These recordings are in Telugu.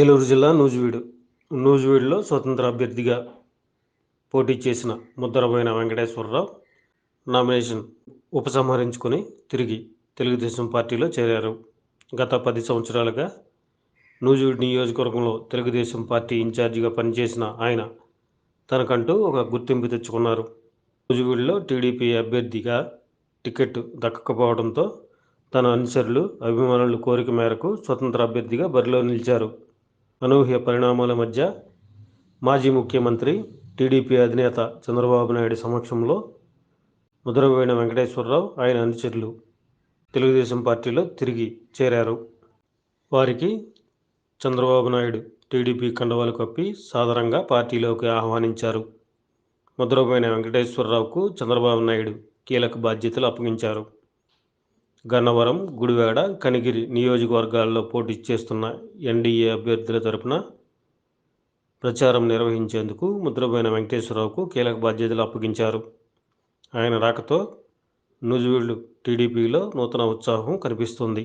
ఏలూరు జిల్లా నూజివీడు. నూజివీడులో స్వతంత్ర అభ్యర్థిగా పోటీ చేసిన ముద్దరమైన వెంకటేశ్వరరావు నామినేషన్ ఉపసంహరించుకొని తిరిగి తెలుగుదేశం పార్టీలో చేరారు. గత పది సంవత్సరాలుగా నూజివీడు నియోజకవర్గంలో తెలుగుదేశం పార్టీ ఇన్ఛార్జిగా పనిచేసిన ఆయన తనకంటూ ఒక గుర్తింపు తెచ్చుకున్నారు. నూజివీడులో టీడీపీ అభ్యర్థిగా టికెట్ దక్కకపోవడంతో తన అనుచరులు అభిమానుల కోరిక మేరకు స్వతంత్ర అభ్యర్థిగా బరిలో నిలిచారు. అనూహ్య పరిణామాల మధ్య మాజీ ముఖ్యమంత్రి టీడీపీ అధినేత చంద్రబాబు నాయుడు సమక్షంలో ముద్రపోయిన వెంకటేశ్వరరావు ఆయన అనుచరులు తెలుగుదేశం పార్టీలో తిరిగి చేరారు. వారికి చంద్రబాబు నాయుడు టీడీపీ కండవాలు కప్పి సాధారణంగా పార్టీలోకి ఆహ్వానించారు. ముద్రపోయిన వెంకటేశ్వరరావుకు చంద్రబాబు నాయుడు కీలక బాధ్యతలు అప్పగించారు. గన్నవరం గుడివాడ కనిగిరి నియోజకవర్గాల్లో పోటీ చేస్తున్న ఎన్డీఏ అభ్యర్థుల తరపున ప్రచారం నిర్వహించేందుకు ముద్రపోయిన వెంకటేశ్వరరావుకు కీలక బాధ్యతలు అప్పగించారు. ఆయన రాకతో నూజివీడు టీడీపీలో నూతన ఉత్సాహం కనిపిస్తుంది.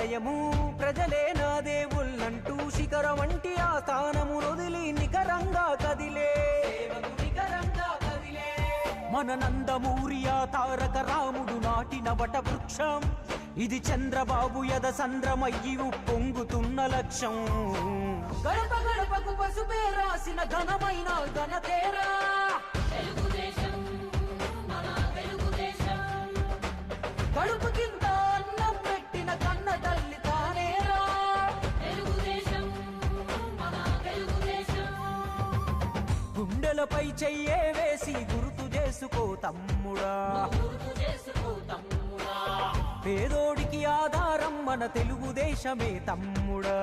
దేవాలయము ప్రజలే నా దేవుళ్ళంటూ శిఖర వంటి ఆ స్థానము వదిలి నికరంగా కదిలే. మన నందమూరి ఆ తారక రాముడు నాటిన వట వృక్షం ఇది చంద్రబాబు యద సంద్రమయ్యి పొంగుతున్న లక్ష్యం. గడప గడపకు పసుపే రాసిన ఘనమైన ఘనతేరా. గుండెలపై చెయ్యే వేసి గుర్తు చేసుకో తమ్ముడా. పేదోడికి ఆధారం మన తెలుగుదేశమే తమ్ముడా.